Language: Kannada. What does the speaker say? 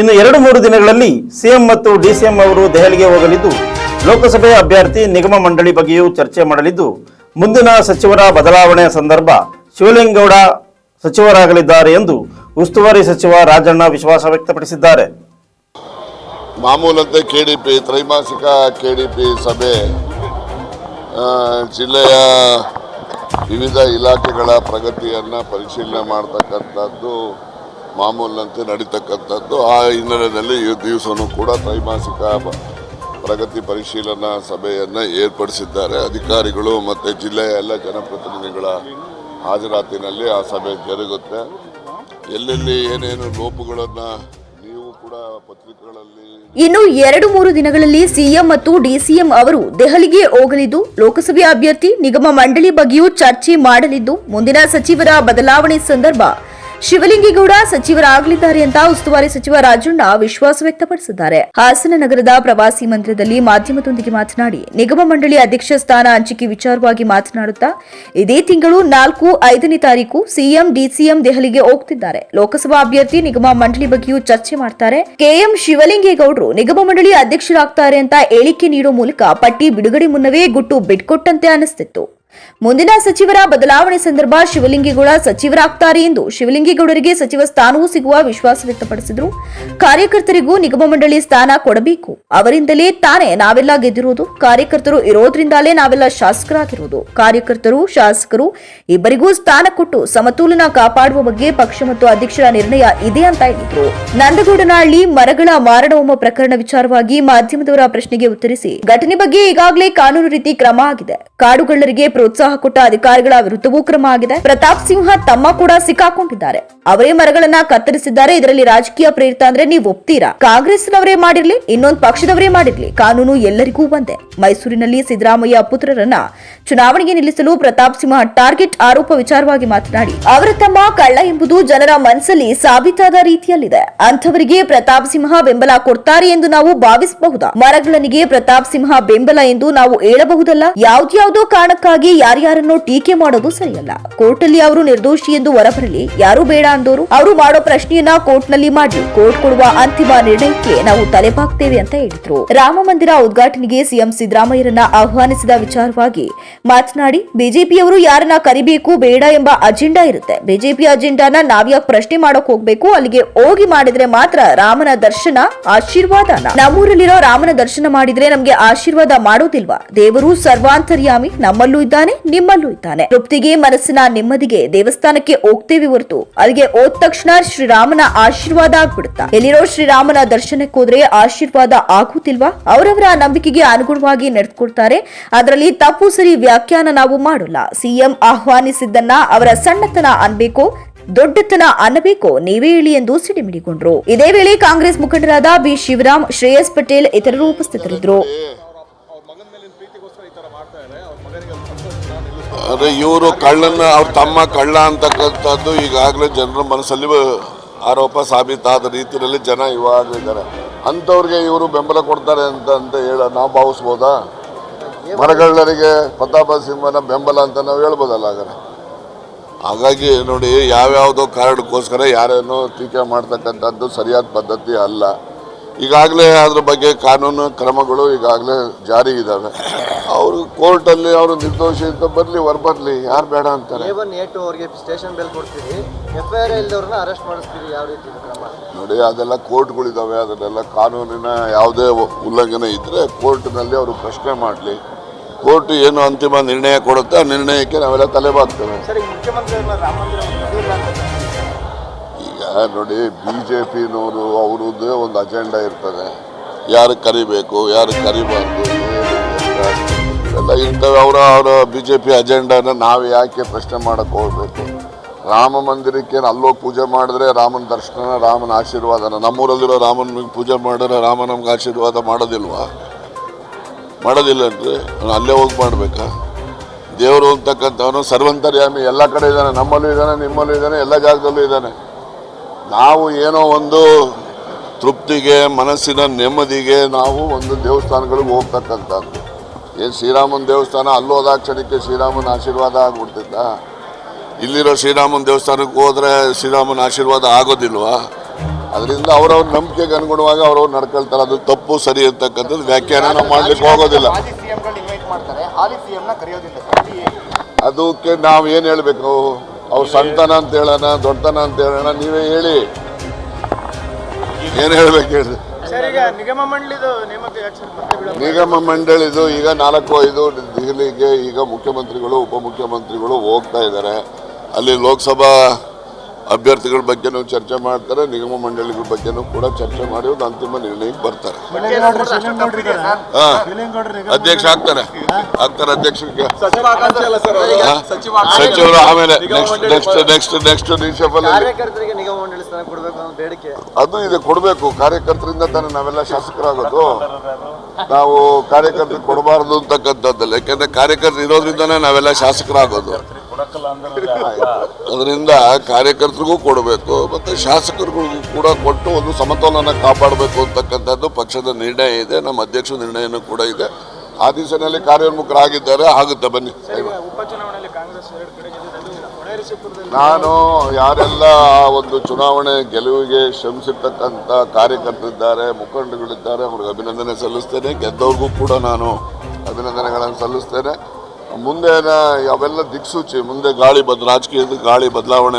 ಇನ್ನು ಎರಡು ಮೂರು ದಿನಗಳಲ್ಲಿ ಸಿಎಂ ಮತ್ತು ಡಿಸಿಎಂ ಅವರು ದೆಹಲಿಗೆ ಹೋಗಲಿದ್ದು, ಲೋಕಸಭೆ ಅಭ್ಯರ್ಥಿ ನಿಗಮ ಮಂಡಳಿ ಬಗ್ಗೆಯೂ ಚರ್ಚೆ ಮಾಡಲಿದ್ದು, ಮುಂದಿನ ಸಚಿವರ ಬದಲಾವಣೆ ಸಂದರ್ಭ ಶಿವಲಿಂಗೌಡ ಸಚಿವರಾಗಲಿದ್ದಾರೆ ಎಂದು ಉಸ್ತುವಾರಿ ಸಚಿವ ರಾಜಣ್ಣ ವಿಶ್ವಾಸ ವ್ಯಕ್ತಪಡಿಸಿದ್ದಾರೆ. ಮಾಮೂಲಂತೆ ಕೆಡಿಪಿ, ತ್ರೈಮಾಸಿಕ ಕೆಡಿಪಿ ಸಭೆ ಜಿಲ್ಲೆಯ ವಿವಿಧ ಇಲಾಖೆಗಳ ಪ್ರಗತಿಯನ್ನು ಪರಿಶೀಲನೆ ಮಾಡ್ತಕ್ಕಂಥದ್ದು ಮಾಮೂಲಿನಂತೆ ನಡೀತಕ್ಕಂಥದ್ದು ಆ ಹಿನ್ನೆಲೆಯಲ್ಲಿ ಈ ದಿವಸವೂ ಕೂಡ ತ್ರೈಮಾಸಿಕ ಪ್ರಗತಿ ಪರಿಶೀಲನಾ ಸಭೆಯನ್ನು ಏರ್ಪಡಿಸಿದ್ದಾರೆ. ಅಧಿಕಾರಿಗಳು ಮತ್ತು ಜಿಲ್ಲೆಯ ಎಲ್ಲ ಜನಪ್ರತಿನಿಧಿಗಳ ಹಾಜರಾತಿನಲ್ಲಿ ಆ ಸಭೆ ಜರುಗುತ್ತೆ. ಎಲ್ಲೆಲ್ಲಿ ಏನೇನು ಲೋಪಗಳನ್ನು ನೀವು ಕೂಡ ಪತ್ರಿಕೆಗಳಲ್ಲಿ ಇನ್ನು ಎರಡು ಮೂರು ದಿನಗಳಲ್ಲಿ ಸಿಎಂ ಮತ್ತು ಡಿಸಿಎಂ ಅವರು ದೆಹಲಿಗೆ ಹೋಗಲಿದ್ದು, ಲೋಕಸಭೆ ಅಭ್ಯರ್ಥಿ ನಿಗಮ ಮಂಡಳಿ ಬಗ್ಗೆಯೂ ಚರ್ಚೆ ಮಾಡಲಿದ್ದು, ಮುಂದಿನ ಸಚಿವರ ಬದಲಾವಣೆ ಸಂದರ್ಭ ಶಿವಲಿಂಗೇಗೌಡ ಸಚಿವರಾಗಲಿದ್ದಾರೆ ಅಂತ ಉಸ್ತುವಾರಿ ಸಚಿವ ರಾಜಣ್ಣ ವಿಶ್ವಾಸ ವ್ಯಕ್ತಪಡಿಸಿದ್ದಾರೆ. ಹಾಸನ ನಗರದ ಪ್ರವಾಸಿ ಮಂದಿರದಲ್ಲಿ ಮಾಧ್ಯಮದೊಂದಿಗೆ ಮಾತನಾಡಿ ನಿಗಮ ಮಂಡಳಿ ಅಧ್ಯಕ್ಷ ಸ್ಥಾನ ಹಂಚಿಕೆ ವಿಚಾರವಾಗಿ ಮಾತನಾಡುತ್ತಾ, ಇದೇ ತಿಂಗಳು ನಾಲ್ಕು, ಐದನೇ ತಾರೀಕು ಸಿಎಂ, ಡಿಸಿಎಂ ದೆಹಲಿಗೆ ಹೋಗ್ತಿದ್ದಾರೆ. ಲೋಕಸಭಾ ಅಭ್ಯರ್ಥಿ ನಿಗಮ ಮಂಡಳಿ ಬಗ್ಗೆಯೂ ಚರ್ಚೆ ಮಾಡ್ತಾರೆ. ಕೆಎಂ ಶಿವಲಿಂಗೇಗೌಡರು ನಿಗಮ ಮಂಡಳಿ ಅಧ್ಯಕ್ಷರಾಗ್ತಾರೆ ಅಂತ ಹೇಳಿಕೆ ನೀಡುವ ಮೂಲಕ ಪಟ್ಟಿ ಬಿಡುಗಡೆ ಮುನ್ನವೇ ಗುಟ್ಟು ಬಿಟ್ಕೊಟ್ಟಂತೆ ಅನಿಸ್ತಿತ್ತು ಮುಂದಿನ ಸಚಿವರ ಬದಲಾವಣೆ ಸಂದರ್ಭ ಶಿವಲಿಂಗೇಗೌಡ ಸಚಿವರಾಗ್ತಾರೆ ಎಂದು ಶಿವಲಿಂಗೇಗೌಡರಿಗೆ ಸಚಿವ ಸ್ಥಾನವೂ ಸಿಗುವ ವಿಶ್ವಾಸ ವ್ಯಕ್ತಪಡಿಸಿದರು. ಕಾರ್ಯಕರ್ತರಿಗೂ ನಿಗಮ ಮಂಡಳಿ ಸ್ಥಾನ ಕೊಡಬೇಕು. ಅವರಿಂದಲೇ ತಾನೇ ನಾವೆಲ್ಲ ಗೆದ್ದಿರುವುದು ಕಾರ್ಯಕರ್ತರು ಇರೋದ್ರಿಂದಲೇ ನಾವೆಲ್ಲ ಶಾಸಕರಾಗಿರುವುದು ಕಾರ್ಯಕರ್ತರು, ಶಾಸಕರು ಇಬ್ಬರಿಗೂ ಸ್ಥಾನ ಕೊಟ್ಟು ಸಮತೋಲನ ಕಾಪಾಡುವ ಬಗ್ಗೆ ಪಕ್ಷ ಮತ್ತು ಅಧ್ಯಕ್ಷರ ನಿರ್ಣಯ ಇದೆ ಅಂತ ಹೇಳಿದರು. ನಂದಗೌಡನಹಳ್ಳಿ ಮರಗಳ ಮಾರಣಹೋಮ ಪ್ರಕರಣ ವಿಚಾರವಾಗಿ ಮಾಧ್ಯಮದವರ ಪ್ರಶ್ನೆಗೆ ಉತ್ತರಿಸಿ, ಘಟನೆ ಬಗ್ಗೆ ಈಗಾಗಲೇ ಕಾನೂನು ರೀತಿ ಕ್ರಮ ಆಗಿದೆ. ಕಾಡುಗಳ್ಳರಿಗೆ ಪ್ರೋತ್ಸಾಹ ಕೊಟ್ಟ ಅಧಿಕಾರಿಗಳ ವಿರುದ್ಧವೂ ಕ್ರಮ ಆಗಿದೆ. ಪ್ರತಾಪ್ ಸಿಂಹ ತಮ್ಮ ಕೂಡ ಸಿಕ್ಕಾಕೊಂಡಿದ್ದಾರೆ. ಅವರೇ ಮರಗಳನ್ನ ಕತ್ತರಿಸಿದ್ದಾರೆ. ಇದರಲ್ಲಿ ರಾಜಕೀಯ ಪ್ರೇರಿತ ಅಂದ್ರೆ ನೀವು ಒಪ್ತೀರಾ? ಕಾಂಗ್ರೆಸ್ನವರೇ ಮಾಡಿರ್ಲಿ, ಇನ್ನೊಂದು ಪಕ್ಷದವರೇ ಮಾಡಿರ್ಲಿ. ಕಾನೂನು ಎಲ್ಲರಿಗೂ ಒಂದೇ. ಮೈಸೂರಿನಲ್ಲಿ ಸಿದ್ದರಾಮಯ್ಯ ಪುತ್ರರನ್ನ ಚುನಾವಣೆಗೆ ನಿಲ್ಲಿಸಲು ಪ್ರತಾಪ್ ಸಿಂಹ ಟಾರ್ಗೆಟ್ ಆರೋಪ ವಿಚಾರವಾಗಿ ಮಾತನಾಡಿ, ಅವರ ತಮ್ಮ ಕಳ್ಳ ಎಂಬುದು ಜನರ ಮನಸ್ಸಲ್ಲಿ ಸಾಬೀತಾದ ರೀತಿಯಲ್ಲಿದೆ. ಅಂಥವರಿಗೆ ಪ್ರತಾಪ್ ಸಿಂಹ ಬೆಂಬಲ ಕೊಡ್ತಾರೆ ಎಂದು ನಾವು ಭಾವಿಸಬಹುದಾ? ಮರಗಳನಿಗೆ ಪ್ರತಾಪ್ ಸಿಂಹ ಬೆಂಬಲ ಎಂದು ನಾವು ಹೇಳಬಹುದಲ್ಲ? ಯಾವ್ದಾವುದೋ ಕಾರಣಕ್ಕಾಗಿ ಯಾರ್ಯಾರನ್ನೋ ಟೀಕೆ ಮಾಡೋದು ಸರಿಯಲ್ಲ. ಕೋರ್ಟ್ ಅಲ್ಲಿ ಅವರು ನಿರ್ದೋಷಿ ಎಂದು ಹೊರಬರಲಿ, ಯಾರು ಬೇಡ ಅಂದೋರು. ಅವರು ಮಾಡೋ ಪ್ರಶ್ನೆಯನ್ನ ಕೋರ್ಟ್ನಲ್ಲಿ ಮಾಡಿ, ಕೋರ್ಟ್ ಕೊಡುವ ಅಂತಿಮ ನಿರ್ಣಯಕ್ಕೆ ನಾವು ತಲೆಬಾಗ್ತೇವೆ ಅಂತ ಹೇಳಿದ್ರು. ರಾಮ ಮಂದಿರ ಉದ್ಘಾಟನೆಗೆ ಸಿಎಂ ಸಿದ್ದರಾಮಯ್ಯರನ್ನ ಆಹ್ವಾನಿಸಿದ ವಿಚಾರವಾಗಿ ಮಾತನಾಡಿ, ಬಿಜೆಪಿಯವರು ಯಾರನ್ನ ಕರಿಬೇಕು, ಬೇಡ ಎಂಬ ಅಜೆಂಡಾ ಇರುತ್ತೆ. ಬಿಜೆಪಿ ಅಜೆಂಡಾನ ನಾವ್ಯಾಕೆ ಪ್ರಶ್ನೆ ಮಾಡೋಕ್ ಹೋಗ್ಬೇಕು, ಅಲ್ಲಿಗೆ ಹೋಗಿ ಮಾಡಿದ್ರೆ ಮಾತ್ರ ರಾಮನ ದರ್ಶನ ಆಶೀರ್ವಾದನ. ನಮ್ಮೂರಲ್ಲಿರೋ ರಾಮನ ದರ್ಶನ ಮಾಡಿದ್ರೆ ನಮ್ಗೆ ಆಶೀರ್ವಾದ ಮಾಡೋದಿಲ್ವಾ? ದೇವರು ಸರ್ವಾಂತರ್ಯಾಮಿ, ನಮ್ಮಲ್ಲೂ ಇದ್ದಾನೆ, ನಿಮ್ಮಲ್ಲೂ ಇದ್ದಾನೆ. ತೃಪ್ತಿಗೆ ಮನಸ್ಸಿನ ನೆಮ್ಮದಿಗೆ ದೇವಸ್ಥಾನಕ್ಕೆ ಹೋಗ್ತೇವೆ ಹೊರತು ಅಲ್ಲಿಗೆ ಹೋದ ತಕ್ಷಣ ಶ್ರೀರಾಮನ ಆಶೀರ್ವಾದ ಆಗ್ಬಿಡುತ್ತಾ? ಎಲ್ಲಿರೋ ಶ್ರೀರಾಮನ ದರ್ಶನಕ್ಕೆ ಹೋದ್ರೆ ಆಶೀರ್ವಾದ ಆಗುತ್ತಿಲ್ವಾ? ಅವರವರ ನಂಬಿಕೆಗೆ ಅನುಗುಣವಾಗಿ ನಡೆದುಕೊಡ್ತಾರೆ ಅದರಲ್ಲಿ ತಪ್ಪು ಸರಿ ವ್ಯಾಖ್ಯಾನ ನಾವು ಮಾಡೋಲ್ಲ. ಸಿಎಂ ಆಹ್ವಾನಿಸಿದ್ದನ್ನ ಅವರ ಸಣ್ಣತನ ಅನ್ಬೇಕು, ದೊಡ್ಡತನ ಅನ್ನಬೇಕು. ನೀವೇ ಹೇಳಿ ಎಂದು ಸಿಡಿಮಿಡಿಕೊಂಡ್ರು ಇದೇ ವೇಳೆ ಕಾಂಗ್ರೆಸ್ ಮುಖಂಡರಾದ ಬಿ ಶಿವರಾಮ್, ಶ್ರೇಯಸ್ ಪಟೇಲ್ ಇತರರು ಉಪಸ್ಥಿತರಿದ್ದರು. ಅದೇ ಇವರು ಕಳ್ಳನ ಅವ್ರ ತಮ್ಮ ಕಳ್ಳ ಅಂತಕ್ಕಂಥದ್ದು ಈಗಾಗಲೇ ಜನರ ಮನಸ್ಸಲ್ಲಿ ಆರೋಪ ಸಾಬೀತಾದ ರೀತಿಯಲ್ಲಿ ಜನ ಇವಾಗ ಇದ್ದಾರೆ ಅಂಥವ್ರಿಗೆ ಇವರು ಬೆಂಬಲ ಕೊಡ್ತಾರೆ ಅಂತ ಅಂತ ಹೇಳ ನಾವು ಭಾವಿಸ್ಬೋದಾ? ಮರಗಳ್ಳರಿಗೆ ಪ್ರತಾಪ ಸಿಂಹನ ಬೆಂಬಲ ಅಂತ ನಾವು ಹೇಳ್ಬೋದಲ್ಲ ಹಾಗಾದ್ರೆ? ಹಾಗಾಗಿ ನೋಡಿ, ಯಾವ್ಯಾವುದೋ ಕಾರಣಕ್ಕೋಸ್ಕರ ಯಾರೇನೋ ಟೀಕೆ ಮಾಡ್ತಕ್ಕಂಥದ್ದು ಸರಿಯಾದ ಪದ್ಧತಿ ಅಲ್ಲ. ಈಗಾಗಲೇ ಅದ್ರ ಬಗ್ಗೆ ಕಾನೂನು ಕ್ರಮಗಳು ಈಗಾಗಲೇ ಜಾರಿ ಇದ್ದಾವೆ ಅವರು ಕೋರ್ಟಲ್ಲಿ ಅವರು ನಿರ್ದೋಷಿ ಅಂತ ಬರಲಿ ಹೊರಬರ್ಲಿ ಯಾರು ಬೇಡ ಅಂತಾರೆ. A one A station bell ಕೊಡ್ತೀರಿ. ಎಫ್ ಐ ಆರ್ ಇಲ್ದವ್ರನ್ನ ಅರೆಸ್ಟ್ ಮಾಡಿಸ್ತೀರಿ ಯಾವ ರೀತಿ ಕ್ರಮ? ನೋಡಿ ಅದೆಲ್ಲ ಕೋರ್ಟ್ಗಳಿದ್ದಾವೆ ಅದನ್ನೆಲ್ಲ ಕಾನೂನಿನ ಯಾವುದೇ ಉಲ್ಲಂಘನೆ ಇದ್ದರೆ ಕೋರ್ಟ್ನಲ್ಲಿ ಅವರು ಪ್ರಶ್ನೆ ಮಾಡಲಿ. ಕೋರ್ಟ್ ಏನು ಅಂತಿಮ ನಿರ್ಣಯ ಕೊಡುತ್ತೆ ಆ ನಿರ್ಣಯಕ್ಕೆ ನಾವೆಲ್ಲ ತಲೆಬಾಗ್ತೇವೆ ಸರ್ ನೋಡಿ ಬಿ ಜೆ ಪಿನವರು ಅವರದ್ದೇ ಒಂದು ಅಜೆಂಡಾ ಇರ್ತದೆ. ಯಾರು ಕರಿಬೇಕು, ಯಾರು ಕರಿಬಾರ್ದು ಎಲ್ಲ ಇರ್ತವೆ. ಅವರ ಅವರ ಬಿ ಜೆ ಪಿ ಅಜೆಂಡಾನ ನಾವು ಯಾಕೆ ಪ್ರಶ್ನೆ ಮಾಡಕ್ಕೆ ಹೋಗ್ಬೇಕು? ರಾಮ ಮಂದಿರಕ್ಕೆ ಅಲ್ಲೋಗಿ ಪೂಜೆ ಮಾಡಿದ್ರೆ ರಾಮನ ದರ್ಶನ, ರಾಮನ ಆಶೀರ್ವಾದನ. ನಮ್ಮೂರಲ್ಲಿರೋ ರಾಮನ ಪೂಜೆ ಮಾಡಿದ್ರೆ ರಾಮ ನಮ್ಗೆ ಆಶೀರ್ವಾದ ಮಾಡೋದಿಲ್ವಾ? ಮಾಡೋದಿಲ್ಲ ಅಂದರೆ ಅಲ್ಲೇ ಹೋಗಿ ಮಾಡಬೇಕಾ? ದೇವರು ಹೋಗ್ತಕ್ಕಂಥವನು ಸರ್ವಂತರ್ಯಾಮಿ. ಎಲ್ಲ ಕಡೆ ಇದ್ದಾನೆ. ನಮ್ಮಲ್ಲೂ ಇದ್ದಾನೆ, ನಿಮ್ಮಲ್ಲೂ ಇದ್ದಾನೆ, ಎಲ್ಲ ಜಾಗದಲ್ಲೂ ಇದ್ದಾನೆ. ನಾವು ಏನೋ ಒಂದು ತೃಪ್ತಿಗೆ ಮನಸ್ಸಿನ ನೆಮ್ಮದಿಗೆ ನಾವು ಒಂದು ದೇವಸ್ಥಾನಗಳಿಗೆ ಹೋಗ್ತಕ್ಕಂಥದ್ದು. ಏನು ಶ್ರೀರಾಮನ ದೇವಸ್ಥಾನ ಅಲ್ಲೋದಾಕ್ಷಣಕ್ಕೆ ಶ್ರೀರಾಮನ ಆಶೀರ್ವಾದ ಆಗ್ಬಿಡ್ತಿದ್ದ ಇಲ್ಲಿರೋ ಶ್ರೀರಾಮನ ದೇವಸ್ಥಾನಕ್ಕೆ ಹೋದರೆ ಶ್ರೀರಾಮನ ಆಶೀರ್ವಾದ ಆಗೋದಿಲ್ವಾ? ಅದರಿಂದ ಅವರವ್ರ ನಂಬಿಕೆಗೆ ಅನುಗುಣವಾಗಿ ಅವ್ರವ್ರು ನಡ್ಕೊಳ್ತಾರೆ. ಅದು ತಪ್ಪು ಸರಿ ಅಂತಕ್ಕಂಥದ್ದು ವ್ಯಾಖ್ಯಾನ ನಾವು ಮಾಡ್ಲಿಕ್ಕೆ ಹೋಗೋದಿಲ್ಲ. ಅದಕ್ಕೆ ನಾವು ಏನು ಹೇಳಬೇಕು? ಅವ್ರು ಸಣ್ಣತನ ಅಂತ ಹೇಳೋಣ ದೊಡ್ಡತನ ಅಂತ ಹೇಳೋಣ ನೀವೇ ಹೇಳಿ. ಏನು ಹೇಳ್ಬೇಕು ಹೇಳಿ? ನಿಗಮ ಮಂಡಳಿದು ಈಗ ನಾಲ್ಕು ಐದು ದೆಹಲಿಗೆ ಈಗ ಮುಖ್ಯಮಂತ್ರಿಗಳು ಉಪಮುಖ್ಯಮಂತ್ರಿಗಳು ಹೋಗ್ತಾ ಇದ್ದಾರೆ. ಅಲ್ಲಿ ಲೋಕಸಭಾ ಅಭ್ಯರ್ಥಿಗಳ ಬಗ್ಗೆನೂ ಚರ್ಚೆ ಮಾಡ್ತಾರೆ ನಿಗಮ ಮಂಡಳಿಗಳ ಬಗ್ಗೆನೂ ಕೂಡ ಚರ್ಚೆ ಮಾಡಿ ಒಂದು ಅಂತಿಮ ನಿರ್ಣಯಕ್ಕೆ ಬರ್ತಾರೆ. ಹಾ. ಅಧ್ಯಕ್ಷ ಆಗ್ತಾರೆ. ಆಗ್ತಾರೆ ಅಧ್ಯಕ್ಷ? ಸಚಿವರು ಆಮೇಲೆ ನೆಕ್ಸ್ಟ್ ನೆಕ್ಸ್ಟ್ ನೆಕ್ಸ್ಟ್ ರಿಷಫಲ್ ಅದು ಇದು ಕೊಡಬೇಕು. ಕಾರ್ಯಕರ್ತರಿಂದ ತಾನೇ ನಾವೆಲ್ಲ ಶಾಸಕರಾಗೋದು. ನಾವು ಕಾರ್ಯಕರ್ತರು ಕೊಡಬಾರದು ಅಂತಕ್ಕಂಥದ್ದಲ್ಲ. ಯಾಕೆಂದ್ರೆ ಕಾರ್ಯಕರ್ತರು ಇರೋದ್ರಿಂದನೇ ನಾವೆಲ್ಲ ಶಾಸಕರಾಗೋದು. ಅದರಿಂದ ಕಾರ್ಯಕರ್ತರಿಗೂ ಕೊಡಬೇಕು ಮತ್ತೆ ಶಾಸಕರಿಗೂ ಕೂಡ ಕೊಟ್ಟು ಒಂದು ಸಮತೋಲನ ಕಾಪಾಡಬೇಕು ಅಂತಕ್ಕಂಥದ್ದು ಪಕ್ಷದ ನಿರ್ಣಯ ಇದೆ ನಮ್ಮ ಅಧ್ಯಕ್ಷ ನಿರ್ಣಯನೂ ಕೂಡ ಇದೆ. ಆ ದಿವಸದಲ್ಲಿ ಕಾರ್ಯೋನ್ಮುಖರಾಗಿದ್ದಾರೆ ಆಗುತ್ತೆ ಬನ್ನಿ. ನಾನು ಯಾರೆಲ್ಲ ಆ ಒಂದು ಚುನಾವಣೆ ಗೆಲುವಿಗೆ ಶ್ರಮಿಸಿರ್ತಕ್ಕಂಥ ಕಾರ್ಯಕರ್ತರಿದ್ದಾರೆ ಮುಖಂಡಗಳಿದ್ದಾರೆ ಅವ್ರಿಗೆ ಅಭಿನಂದನೆ ಸಲ್ಲಿಸ್ತೇನೆ. ಗೆದ್ದವ್ರಿಗೂ ಕೂಡ ನಾನು ಅಭಿನಂದನೆಗಳನ್ನು ಸಲ್ಲಿಸ್ತೇನೆ. ಮುಂದೆ ಅವೆಲ್ಲ ದಿಕ್ಸೂಚಿ ಮುಂದೆ ಗಾಳಿ ಬದ್ ರಾಜಕೀಯದ ಗಾಳಿ ಬದಲಾವಣೆ